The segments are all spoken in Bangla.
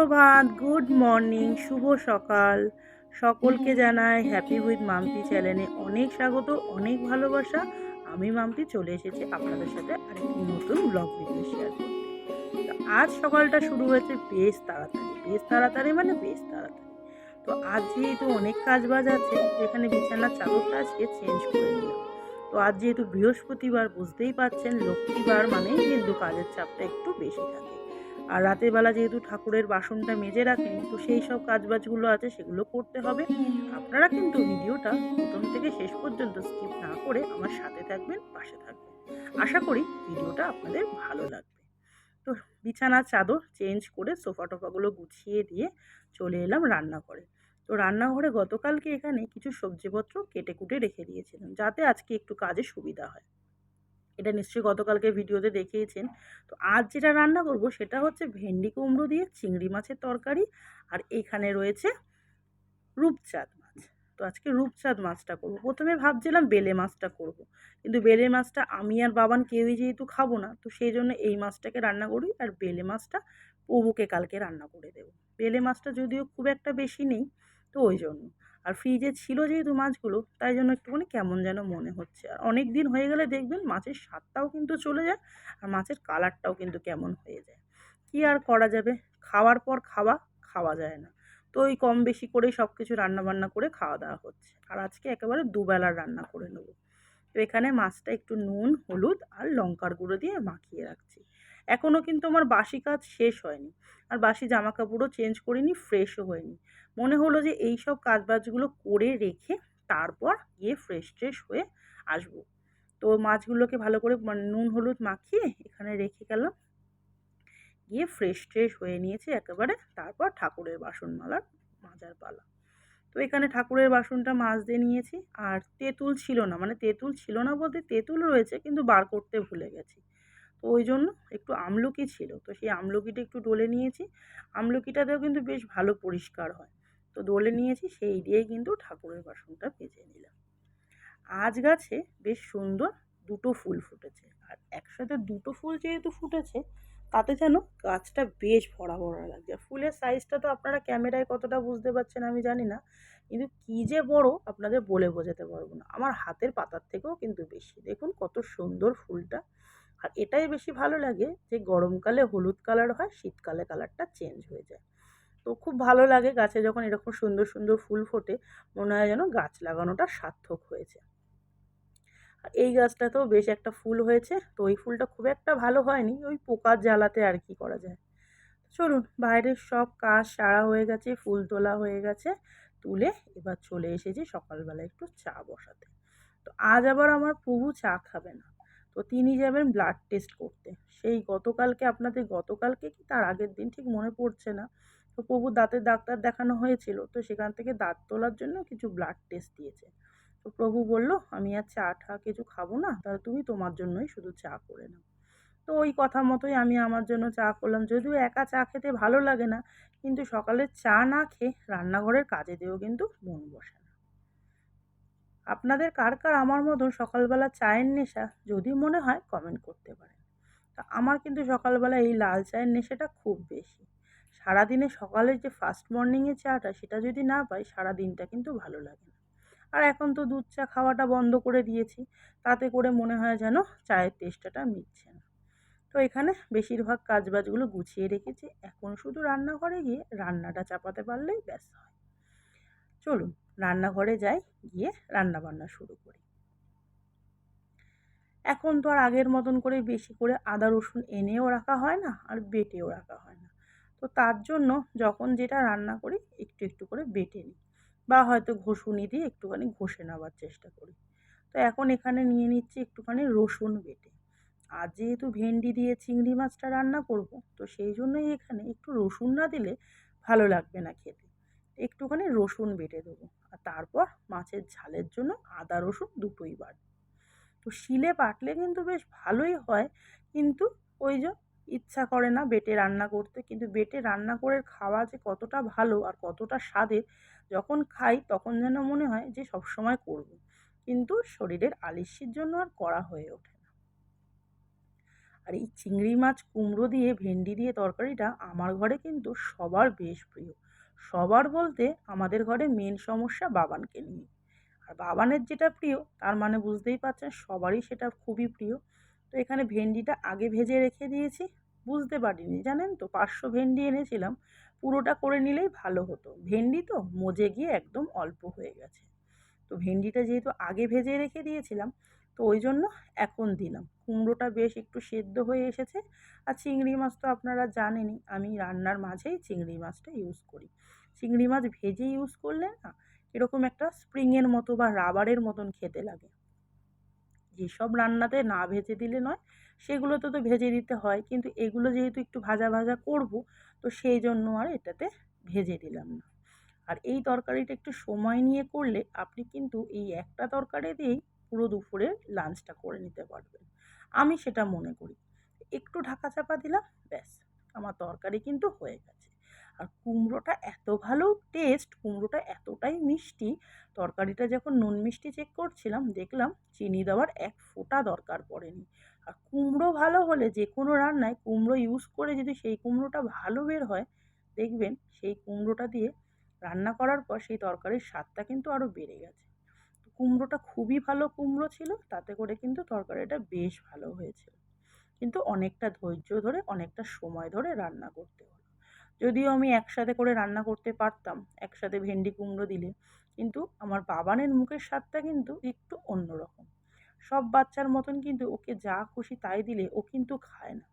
সুপ্রভাত, গুড মর্নিং, শুভ সকাল। সকলকে জানাই হ্যাপি উইথ মাম্পি চ্যানেলে অনেক স্বাগত, অনেক ভালোবাসা। আমি মাম্পি চলে এসেছি আপনাদের সাথে আরেকটি নতুন ব্লগ ভিডিও শেয়ার করতে। তো আজ সকালটা শুরু হয়েছে বেশ তাড়াতাড়ি বেশ তাড়াতাড়ি মানে বেশ তাড়াতাড়ি। তো আজ যেহেতু অনেক কাজ বাজ আছে, যেখানে বিছানার চাদরটা আজকে চেঞ্জ করে দিলাম তো আজ যেহেতু বৃহস্পতিবার, বুঝতেই পারছেন, লক্ষ্মীবার মানেই কিন্তু কাজের চাপটা একটু বেশি থাকে। আর রাতের বেলা যেহেতু ঠাকুরের বাসনটা মেজে রাখেন, তো সেই সব কাজবাজগুলো আছে সেগুলো করতে হবে। আপনারা কিন্তু ভিডিওটা প্রথম থেকে শেষ পর্যন্ত স্কিপ না করে আমার সাথে থাকবেন, পাশে থাকবেন। আশা করি ভিডিওটা আপনাদের ভালো লাগবে। তো বিছানার চাদর চেঞ্জ করে সোফা টোফাগুলো গুছিয়ে দিয়ে চলে এলাম রান্নাঘরে। তো রান্নাঘরে গতকালকে এখানে কিছু সবজিপত্র কেটে কুটে রেখে দিয়েছিলাম, যাতে আজকে একটু কাজে সুবিধা হয়। এটা নিশ্চয়ই গতকালকে ভিডিওতে দেখিয়েছেন। তো আজ যেটা রান্না করব সেটা হচ্ছে ভেন্ডি কুমড়ো দিয়ে চিংড়ি মাছের তরকারি আর এখানে রয়েছে রূপচাঁদ মাছ। তো আজকে রূপচাঁদ মাছটা করব। প্রথমে ভাবছিলাম বেলে মাছটা করব। কিন্তু বেলে মাছটা আমি আর বাবান কেউই যেহেতু খাব না, তো সেই জন্য এই মাছটাকে রান্না করি আর বেলে মাছটা প্রভুকে কালকে রান্না করে দেবো। বেলে মাছটা যদিও খুব একটা বেশি নেই, তো ওই জন্য। আর ফ্রিজে ছিল যেহেতু মাছগুলো, তাই জন্য একটুখানি কেমন যেন মনে হচ্ছে। আর অনেক দিন হয়ে গেলে দেখবেন মাছের স্বাদটাও কিন্তু চলে যায়, আর মাছের কালারটাও কিন্তু কেমন হয়ে যায়। কি আর করা যাবে? খাওয়ার পর খাওয়া খাওয়া যায় না। তো ওই কম বেশি করেই সব কিছু রান্নাবান্না করে খাওয়া দাওয়া হচ্ছে। আর আজকে একেবারে দুবেলার রান্না করে নেব। তো এখানে মাছটা একটু নুন, হলুদ আর লঙ্কার গুঁড়ো দিয়ে মাখিয়ে রাখছি। এখনও কিন্তু আমার বাসি কাজ শেষ হয়নি। আর বাসি জামা কাপড়ও চেঞ্জ করিনি ফ্রেশও হয়নি। মনে হলো যে এই সব কাজবাজগুলো করে রেখে তারপর গিয়ে ফ্রেশ ট্রেশ হয়ে আসব। তো মাছগুলোকে ভালো করে নুন হলুদ মাখিয়ে এখানে রেখে গেলাম। গিয়ে ফ্রেশ ট্রেশ হয়ে নিয়েছে একেবারে। তারপর ঠাকুরের বাসন মালার মাজার পালা। তো এখানে ঠাকুরের বাসনটা মাছ দিয়ে নিয়েছি। আর তেঁতুল ছিল না মানে তেঁতুল ছিল না বলতে তেঁতুল রয়েছে কিন্তু বার করতে ভুলে গেছি। তো ওই জন্য একটু আমলকি ছিল। তো সেই আমলকিটা একটু ডলে নিয়েছি। আমলকিটাতেও কিন্তু বেশ ভালো পরিষ্কার হয়। তো দোলে নিয়েছি, সেই দিয়েই কিন্তু ঠাকুরের বাসনটা ভেজে নিলাম। আজ গাছে বেশ সুন্দর দুটো ফুল ফুটেছে। আর একসাথে দুটো ফুল যেহেতু ফুটেছে, তাতে যেন গাছটা বেশ ভরা ভরা লাগছে। ফুলের সাইজটা তো আপনারা ক্যামেরায় কতটা বুঝতে পারছেন আমি জানি না, কিন্তু কী যে বড় আপনাদের বলে বোঝাতে পারব না। আমার হাতের পাতার থেকেও কিন্তু বেশি। দেখুন কত সুন্দর ফুলটা। আর এটাই বেশি ভালো লাগে যে গরমকালে হলুদ কালার হয়, শীতকালে কালারটা চেঞ্জ হয়ে যায়। তো খুব ভালো লাগে গাছে যখন এরকম সুন্দর সুন্দর ফুল ফোটে, মনে হয় যেন গাছ লাগানোটা সার্থক হয়েছে। আর এই গাছটাতেও বেশ একটা ফুল হয়েছে, তো ওই ফুলটা খুব একটা ভালো হয়নি, ওই পোকার জ্বালাতে আর কি করা যায়। চলুন, বাইরের সব কাজ সারা হয়ে গেছে, ফুল তোলা হয়ে গেছে, তুলে এবার চলে এসেছি সকালবেলা একটু চা বসাতে। তো আজ আবার আমার প্রভু চা খাবে না, তো তিনি যাবেন ব্লাড টেস্ট করতে। সেই গতকালকে, আপনাদের গতকালকে কি তার আগের দিন ঠিক মনে পড়ছে না তো প্রভু দাঁতের ডাক্তার দেখানো হয়েছিল, তো সেখান থেকে দাঁত তোলার জন্য কিছু ব্লাড টেস্ট দিয়েছে। তো প্রভু বলল, আমি আর চা ঠা কিছু খাব না, তাহলে তুমি তোমার জন্যই শুধু চা করে নাও। তো ওই কথা মতোই আমি আমার জন্য চা করলাম। যদিও একা চা খেতে ভালো লাগে না, কিন্তু সকালে চা না খেয়ে রান্নাঘরের কাজে দিয়েও কিন্তু মন বসে না। আপনাদের কার কার আমার মতন সকালবেলা চায়ের নেশা, যদি মনে হয় কমেন্ট করতে পারেন। তা আমার কিন্তু সকালবেলা এই লাল চায়ের নেশাটা খুব বেশি। সারাদিনে সকালের যে ফার্স্ট মর্নিংয়ে চাটা, সেটা যদি না পাই সারা দিনটা কিন্তু ভালো লাগে না। আর এখন তো দুধ চা খাওয়াটা বন্ধ করে দিয়েছি, তাতে করে মনে হয় যেন চায়ের টেস্টটা মিটছে না। তো এখানে বেশিরভাগ কাজবাজগুলো গুছিয়ে রেখেছি, এখন শুধু রান্নাঘরে গিয়ে রান্নাটা চাপাতে পারলেই ব্যাস হয়। চলুন, রান্নাঘরে যাই, গিয়ে রান্না বান্না শুরু করি। এখন তো আর আগের মতন করে বেশি করে আদা, রসুন এনেও রাখা হয় না, আর বেটেও রাখা হয় না। তো তার জন্য যখন যেটা রান্না করি, একটু একটু করে বেটে নিই বা হয়তো ঘষুনি দিয়ে একটুখানি ঘষে নেওয়ার চেষ্টা করি। তো এখন এখানে নিয়ে নিচ্ছি একটুখানি রসুন বেটে। আর যেহেতু ভেন্ডি দিয়ে চিংড়ি মাছটা রান্না করব, তো সেই জন্যই এখানে একটু রসুন না দিলে ভালো লাগবে না খেতে। একটুখানি রসুন বেটে দেবো। আর তারপর মাছের ঝালের জন্য আদা রসুন দুটোই বাটবো। তো শিলে বাটলে কিন্তু বেশ ভালোই হয়, কিন্তু ওই যে ইচ্ছা করে না বেটে রান্না করতে। কিন্তু বেটে রান্না করে খাওয়া যে কতটা ভালো আর কতটা স্বাদের, যখন খাই তখন যেন মনে হয় যে সবসময় করব। কিন্তু শরীরের আলিস্যির জন্য আর করা হয়ে ওঠে না। আর এই চিংড়ি মাছ কুমড়ো দিয়ে, ভেন্ডি দিয়ে তরকারিটা আমার ঘরে কিন্তু সবার বেশ প্রিয়। সবার বলতে আমাদের ঘরে মেন সমস্যা বাবানকে নিয়ে। আর বাবানের যেটা প্রিয়, তার মানে বুঝতেই পারছেন সবারই সেটা খুবই প্রিয়। তো এখানে ভেন্ডিটা আগে ভেজে রেখে দিয়েছি। বুঝতে পারিনি, জানেন তো? পাঁচশো ভেন্ডি এনেছিলাম, পুরোটা করে নিলেই ভালো হতো। ভেন্ডি তো মজে গিয়ে একদম অল্প হয়ে গেছে। তো ভেন্ডিটা যেহেতু আগে ভেজে রেখে দিয়েছিলাম, তো ওই জন্য এখন দিলাম। কুমড়োটা বেশ একটু সেদ্ধ হয়ে এসেছে, আর চিংড়ি মাছ তো আপনারা জানেনই, আমি রান্নার মাঝেই চিংড়ি মাছটা ইউজ করি। চিংড়ি মাছ ভেজে ইউজ করলে না, এরকম একটা স্প্রিংয়ের মতো বা রাবারের মতন খেতে লাগে। যেসব রান্নাতে না ভেজে দিলে নয় সেগুলোতে তো ভেজে দিতে হয়। কিন্তু এগুলো যেহেতু একটু ভাজা ভাজা করব, তো সেই জন্য আর এটাতে ভেজে দিলাম না। আর এই তরকারিটা একটু সময় নিয়ে করলে আপনি কিন্তু এই একটা তরকারি দিয়েই পুরো দুপুরে লাঞ্চটা করে নিতে পারবেন। আমি সেটা মনে করি। একটু ঢাকা চাপা দিলাম, ব্যাস। আমার তরকারি কিন্তু হয়ে গেছে। আর কুমড়োটা এত ভালো টেস্ট কুমড়োটা এতটাই মিষ্টি, তরকারিটা যখন নুন মিষ্টি চেক করছিলাম, দেখলাম চিনি দেওয়ার এক ফোঁটা দরকার পড়েনি। আর কুমড়ো ভালো হলে যে কোনো রান্নায় কুমড়ো ইউজ করে যদি সেই কুমড়োটা ভালো বের হয়, দেখবেন সেই কুমড়োটা দিয়ে রান্না করার পর সেই তরকারির স্বাদটা কিন্তু আরও বেড়ে গেছে। কুমড়োটা খুবই ভালো কুমড়ো ছিল, তাতে করে কিন্তু তরকারিটা বেশ ভালো হয়েছিল। কিন্তু অনেকটা ধৈর্য ধরে, অনেকটা সময় ধরে রান্না করতে হলো। যদিও আমি একসাথে করে রান্না করতে পারতাম, একসাথে ভেন্ডি কুমড়ো দিলে, কিন্তু আমার বাবানের মুখের স্বাদটা কিন্তু একটু অন্যরকম। সব বাচ্চার মতন কিন্তু ওকে যা খুশি তাই দিলে ও কিন্তু খায় না।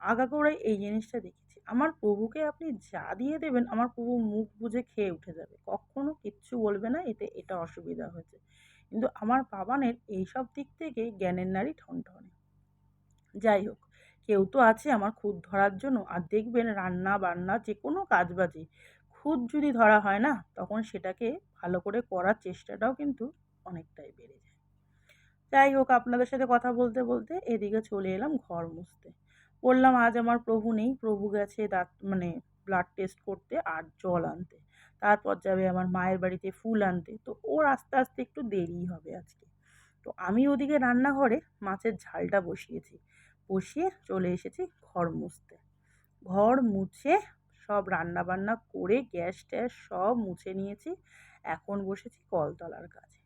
আগাগোড়াই এই জিনিসটা দেখেছি। আমার প্রভুকে আপনি যা দিয়ে দেবেন, আমার প্রভু মুখ বুঝে খেয়ে উঠে যাবে। কখনো কিচ্ছু বলবে না, এতে এটা অসুবিধা হয়েছে। কিন্তু আমার বাবানের এইসব দিক থেকে জ্ঞানের নারী ঠনঠনে। যাই হোক কেউ তো আছে আমার খুদ ধরার জন্য। আর দেখবেন রান্না বান্না যে কোনো কাজ বাজে খুদ যদি ধরা হয় না, তখন সেটাকে ভালো করে করার চেষ্টাটাও কিন্তু অনেকটাই বেড়ে যায়। যাই হোক, আপনাদের সাথে কথা বলতে বলতে এদিকে চলে এলাম ঘর মুছতে। বললাম, আজ আমার প্রভু নেই। প্রভু গেছে দাঁত মানে ব্লাড টেস্ট করতে আর জল আনতে। তারপর যাবে আমার মায়ের বাড়িতে ফুল আনতে। তো ওর আস্তে আস্তে একটু দেরি হবে আজকে। তো আমি ওদিকে রান্নাঘরে মাছের ঝালটা বসিয়েছি। বসিয়ে চলে এসেছি ঘর মুছতে। ঘর মুছে সব রান্না বান্না করে গ্যাস ট্যাস সব মুছে নিয়েছি। এখন বসেছি কলতলার কাছে।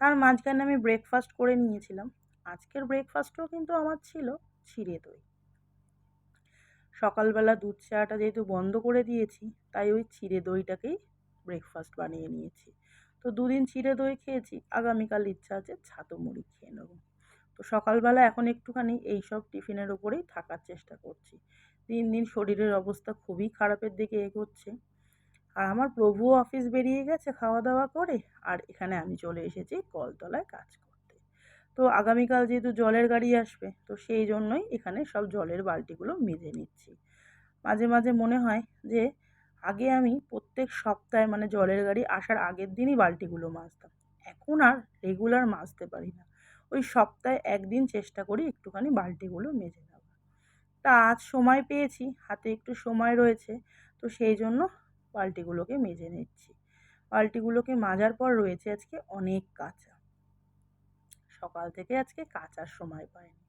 তার মাঝখানে আমি ব্রেকফাস্ট করে নিয়েছিলাম। আজকের ব্রেকফাস্টও কিন্তু আমার ছিল চিড়ে দই। সকালবেলা দুধ চাটা যেহেতু বন্ধ করে দিয়েছি, তাই ওই চিড়ে দইটাকেই ব্রেকফাস্ট বানিয়ে নিয়েছি। তো দুদিন চিড়ে দই খেয়েছি, আগামীকাল ইচ্ছা আছে ছাতু মুড়ি খেয়ে নেব। তো সকালবেলা এখন একটুখানি এই সব টিফিনের ওপরেই থাকার চেষ্টা করছি। দিন দিন শরীরের অবস্থা খুবই খারাপের দিকে এগোচ্ছে। আর আমার প্রভুও অফিস বেরিয়ে গেছে খাওয়া দাওয়া করে, আর এখানে আমি চলে এসেছি কলতলায় কাজ করতে। তো আগামীকাল যেহেতু জলের গাড়ি আসবে, তো সেই জন্যই এখানে সব জলের বালতিগুলো মেজে নিচ্ছি। মাঝে মাঝে মনে হয় যে আগে আমি প্রত্যেক সপ্তাহে মানে জলের গাড়ি আসার আগের দিনই বালতিগুলো মাজতাম। এখন আর রেগুলার মাজতে পারি না। ওই সপ্তাহে একদিন চেষ্টা করি একটুখানি বালতিগুলো মেজে নেওয়ার। তা আজ সময় পেয়েছি, হাতে একটু সময় রয়েছে, তো সেই জন্য বালতিগুলোকে মেজে নিচ্ছি। বালতিগুলোকে মাজার পর রয়েছে আজকে অনেক কাঁচা। সকাল থেকে আজকে কাচার সময় পাইনি।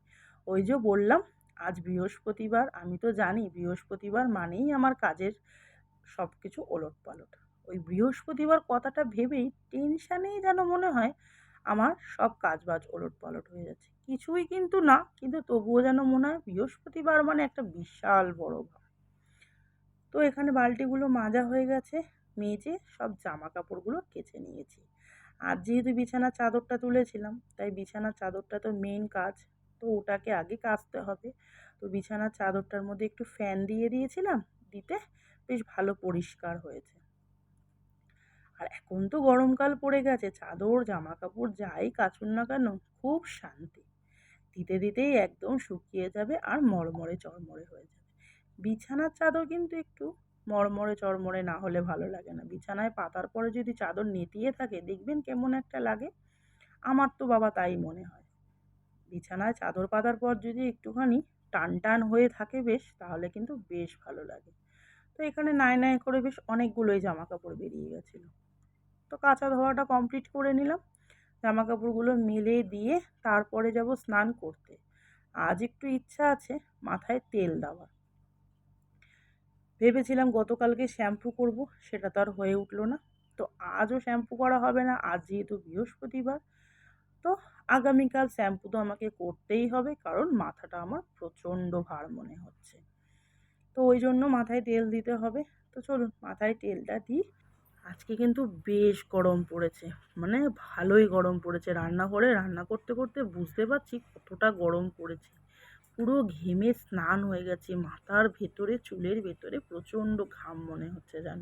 ওই যে বললাম, আজ বৃহস্পতিবার, আমি তো জানি বৃহস্পতিবার মানেই আমার কাজের সব কিছু ওলট পালট ওই বৃহস্পতিবার কথাটা ভেবেই টেনশানেই যেন মনে হয় আমার সব কাজ বাজ ওলট পালট হয়ে যাচ্ছে। কিছুই কিন্তু না, কিন্তু তবুও যেন মনে হয় বৃহস্পতিবার মানে একটা বিশাল বড় ভাব তো এখানে বালতিগুলো মাজা হয়ে গেছে, মেজে সব জামা কাপড়গুলো কেচে নিয়েছি। আর যেহেতু বিছানার চাদরটা তুলেছিলাম, তাই বিছানার চাদরটা তো মেন কাজ, তো ওটাকে আগে কাচতে হবে। তো বিছানার চাদরটার মধ্যে একটু ফ্যান দিয়ে দিয়েছিলাম, দিতে বেশ ভালো পরিষ্কার হয়েছে। আর এখন তো গরমকাল পড়ে গেছে, চাদর জামা কাপড় যাই কাচুন না কেন, খুব শান্তি। দিতে দিতেই একদম শুকিয়ে যাবে আর মরমরে চরমরে হয়ে যাবে। বিছানার চাদর কিন্তু একটু মরমরে চরমরে না হলে ভালো লাগে না। বিছানায় পাতার পরে যদি চাদর নেতিয়ে থাকে, দেখবেন কেমন একটা লাগে। আমার তো বাবা তাই মনে হয়। বিছানায় চাদর পাতার পর যদি একটুখানি টান টান হয়ে থাকে বেশ, তাহলে কিন্তু বেশ ভালো লাগে। তো এখানে নাই নাই করে বেশ অনেকগুলোই জামা কাপড় বেরিয়ে গেছিল। তো কাঁচা ধোয়াটা কমপ্লিট করে নিলাম। জামা কাপড়গুলো মেলে দিয়ে তারপরে যাব স্নান করতে। আজ একটু ইচ্ছা আছে মাথায় তেল দেওয়ার। ভেবেছিলাম গতকালকে শ্যাম্পু করব, সেটা তো আর হয়ে উঠল না। তো আজও শ্যাম্পু করা হবে না, আজ যেহেতু বৃহস্পতিবার, তো আগামীকাল শ্যাম্পু তো আমাকে করতেই হবে, কারণ মাথাটা আমার প্রচণ্ড ভার মনে হচ্ছে। তো ওই জন্য মাথায় তেল দিতে হবে। তো চলুন, মাথায় তেলটা দিই। আজকে কিন্তু বেশ গরম পড়েছে। মানে ভালোই গরম পড়েছে। রান্নাঘরে রান্না করতে করতে বুঝতে পারছি কতটা গরম পড়েছে। পুরো ঘেমে স্নান হয়ে গেছে। মাথার ভেতরে, চুলের ভেতরে প্রচণ্ড ঘাম মনে হচ্ছে যেন।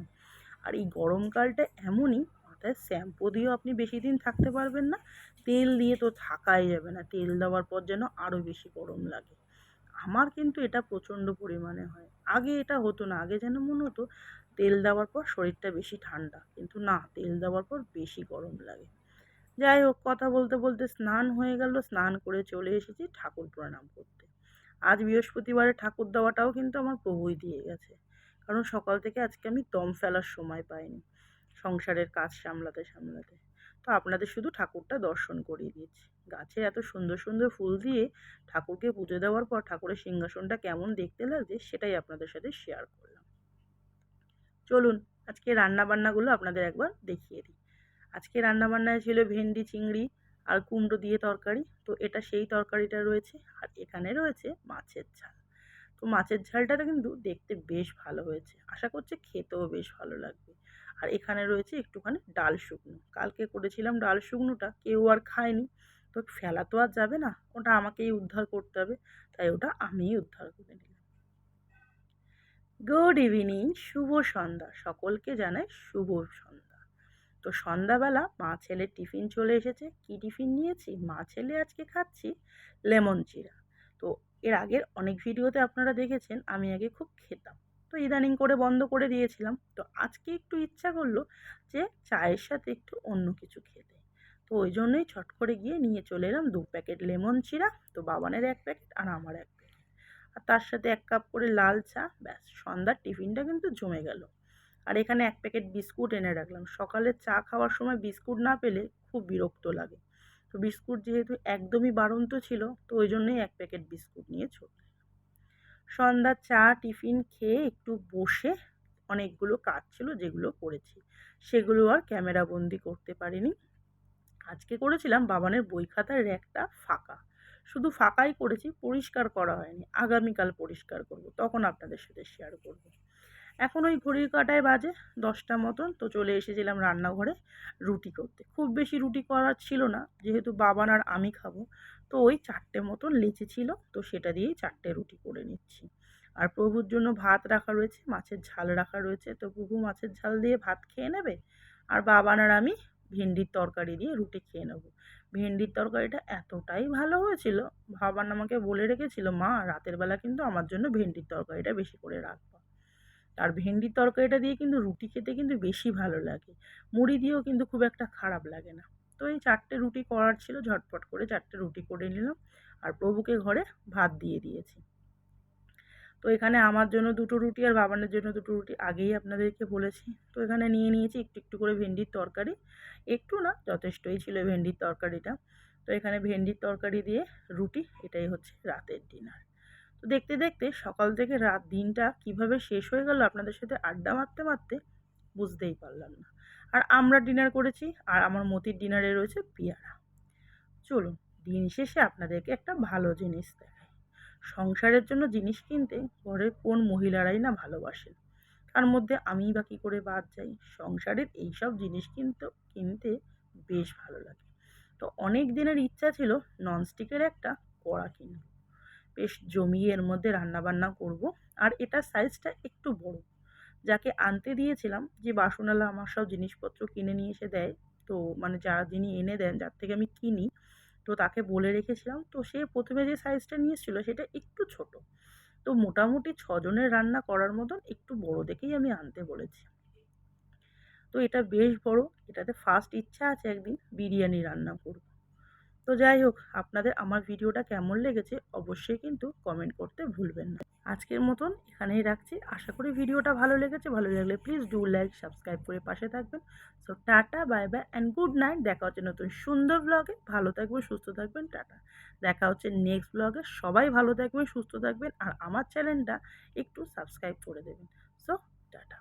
আর এই গরমকালটা এমনই, মাথায় শ্যাম্পু দিয়েও আপনি বেশি দিন থাকতে পারবেন না। তেল দিয়ে তো থাকাই যাবে না। তেল দেওয়ার পর যেন আরও বেশি গরম লাগে। আমার কিন্তু এটা প্রচণ্ড পরিমাণে হয়। আগে এটা হতো না। আগে যেন মনে হতো তেল দেওয়ার পর শরীরটা বেশি ঠান্ডা। কিন্তু না, তেল দেওয়ার পর বেশি গরম লাগে। যাই হোক, কথা বলতে বলতে স্নান হয়ে গেল, স্নান করে চলে এসেছি ঠাকুর প্রণাম করতে। আজ বৃহস্পতিবারে ঠাকুর দেওয়াটাও কিন্তু আমার প্রভুই দিয়ে গেছে। কারণ সকাল থেকে আজকে আমি দম ফেলার সময় পাইনি সংসারের কাজ সামলাতে সামলাতে। তো আপনাদের শুধু ঠাকুরটা দর্শন করিয়ে দিয়েছি। গাছে এত সুন্দর সুন্দর ফুল দিয়ে ঠাকুরকে পুজো দেওয়ার পর ঠাকুরের সিংহাসনটা কেমন দেখতে লাগছে সেটাই আপনাদের সাথে শেয়ার করলাম। চলুন আজকে রান্না বান্নাগুলো আপনাদের একবার দেখিয়ে দিই। আজকে রান্নাবান্নায় ছিল ভেন্ডি, চিংড়ি আর কুমড়ো দিয়ে তরকারি। তো এটা সেই তরকারিটা রয়েছে আর এখানে রয়েছে মাছের ঝাল। তো মাছের ঝালটা কিন্তু দেখতে বেশ ভালো হয়েছে। আশা করছি খেতেও বেশ ভালো লাগবে। আর এখানে রয়েছে একটুখানি ডাল শুকনো। কালকে করেছিলাম ডাল শুকনোটা, কেউ আর খায়নি। তো ফেলা তো আর যাবে না। ওটা আমাকেই উদ্ধার করতে হবে, তাই ওটা আমিই উদ্ধার করে নিলাম। গুড ইভিনিং শুভ সন্ধ্যা। সকলকে জানাই শুভ সন্ধ্যা। তো সন্ধ্যাবেলা মা ছেলের টিফিন চলে এসেছে। কি টিফিন নিয়েছি? মা ছেলে আজকে খাচ্ছি লেমন চিরা তো এর আগের অনেক ভিডিওতে আপনারা দেখেছেন, আমি আগে খুব খেতাম। তো ইদানিং করে বন্ধ করে দিয়েছিলাম। তো আজকে একটু ইচ্ছা করল যে চায়ের সাথে একটু অন্য কিছু খেতে। তো ওই জন্যই ছট করে গিয়ে নিয়ে চলে এলাম দু প্যাকেট লেমন চিরা তো বাবানের এক প্যাকেট আর আমার এক প্যাকেট তার সাথে এক কাপ করে লাল চা, ব্যাস, সন্ধ্যার টিফিনটা কিন্তু জমে গেল। আর এখানে এক প্যাকেট বিস্কুট এনে রাখলাম। সকালে চা খাওয়ার সময় বিস্কুট না পেলে খুব বিরক্ত লাগে। তো বিস্কুট যেহেতু একদমই বাড়ন্ত ছিল, তো ওই জন্যই এক প্যাকেট বিস্কুট নিয়ে চলে সন্ধ্যার চা, টিফিন খেয়ে একটু বসে অনেকগুলো কাজ ছিল যেগুলো করেছি। সেগুলো আর ক্যামেরা বন্দি করতে পারিনি। আজকে করেছিলাম, বাবানের বই খাতার র্যাকটা ফাঁকা। শুধু ফাঁকাই করেছি, পরিষ্কার করা হয়নি। আগামীকাল পরিষ্কার করব, তখন আপনাদের সাথে শেয়ার করব। এখন ওই ঘড়ির কাটায় বাজে দশটা মতন, তো চলে এসেছিলাম রান্নাঘরে রুটি করতে। খুব বেশি রুটি করার ছিল না, যেহেতু বাবান আর আমি খাব, তো ওই চারটে মতন লেচে ছিল, তো সেটা দিয়েই চারটে রুটি করে নিচ্ছি। আর প্রভুর জন্য ভাত রাখা রয়েছে, মাছের ঝাল রাখা রয়েছে, তো প্রভু মাছের ঝাল দিয়ে ভাত খেয়ে নেবে? আর বাবান আর আমি ভেন্ডির তরকারি দিয়ে রুটি খেয়ে নেব। ভেন্ডির তরকারিটা এতটাই ভালো হয়েছিল, ভাবান আমাকে বলে রেখেছিল, মা, রাতের বেলা কিন্তু আমার জন্য ভেন্ডির তরকারিটা বেশি করে রাখবা। আর ভেন্ডির তরকারিটা দিয়ে কিন্তু রুটি খেতে কিন্তু বেশি ভালো লাগে। মুড়ি দিয়েও কিন্তু খুব একটা খারাপ লাগে না। তো এই চারটে রুটি করার ছিল, ঝটপট করে চারটে রুটি করে নিলাম। আর প্রভুকে ঘরে ভাত দিয়ে দিয়েছি। তো এখানে আমার জন্য দুটো রুটি আর বাবানের জন্য দুটো রুটি আগেই আপনাদেরকে বলেছি। তো এখানে নিয়ে নিয়েছি একটু একটু করে ভেন্ডির তরকারি। একটু না, যথেষ্টই ছিল ভেন্ডির তরকারিটা। তো এখানে ভেন্ডির তরকারি দিয়ে রুটি, এটাই হচ্ছে রাতের ডিনার তো দেখতে দেখতে সকাল থেকে রাত দিনটা কীভাবে শেষ হয়ে গেল আপনাদের সাথে আড্ডা মারতে মারতে বুঝতেই পারলাম না। আর আমরা ডিনার করেছি আর আমার মতির ডিনারে রয়েছে পেয়ারা। চলুন, দিন শেষে আপনাদেরকে একটা ভালো জিনিস দেখাই সংসারের জন্য জিনিস কিনতে ঘরের কোন মহিলারাই না ভালোবাসেন? তার মধ্যে আমি বা কী করে বাদ যাই? সংসারের এইসব জিনিস কিন্তু, কিনতে বেশ ভালো লাগে। তো অনেক দিনের ইচ্ছা ছিল ননস্টিকের একটা কড়া কিনব। বেশ জমিয়ে এর মধ্যে রান্নাবান্না করব আর এটার সাইজটা একটু বড়। যাকে আনতে দিয়েছিলাম যে বাসনালা আমার সব জিনিসপত্র কিনে নিয়ে এসে দেয়। তো মানে যারা যিনি এনে দেন, যার থেকে আমি কিনি তো তাকে বলে রেখেছিলাম। তো সে প্রথমে যে সাইজটা নিয়েছিল সেটা একটু ছোট। তো মোটামুটি ছজনের রান্না করার মতন একটু বড় দেখেই আমি আনতে বলেছি। তো এটা বেশ বড়, এটাতে ফার্স্ট ইচ্ছা আছে একদিন বিরিয়ানি রান্না করব। তো যাই হোক, আপনাদের আমার ভিডিওটা কেমন লেগেছে অবশ্যই কিন্তু কমেন্ট করতে ভুলবেন না। আজকের মতন এখানেই রাখছি। আশা করি ভিডিওটা ভালো লেগেছে। ভালো লাগলে প্লিজ ডু লাইক সাবস্ক্রাইব করে পাশে থাকবেন। So tata bye bye and good night দেখা হচ্ছে নতুন সুন্দর ব্লগে ভালো থাকবেন, সুস্থ থাকবেন। টাটা। দেখা হচ্ছে নেক্সট ব্লগে সবাই ভালো থাকবেন, সুস্থ থাকবেন। আর আমার চ্যানেলটা একটু সাবস্ক্রাইব করে দেবেন। So tata.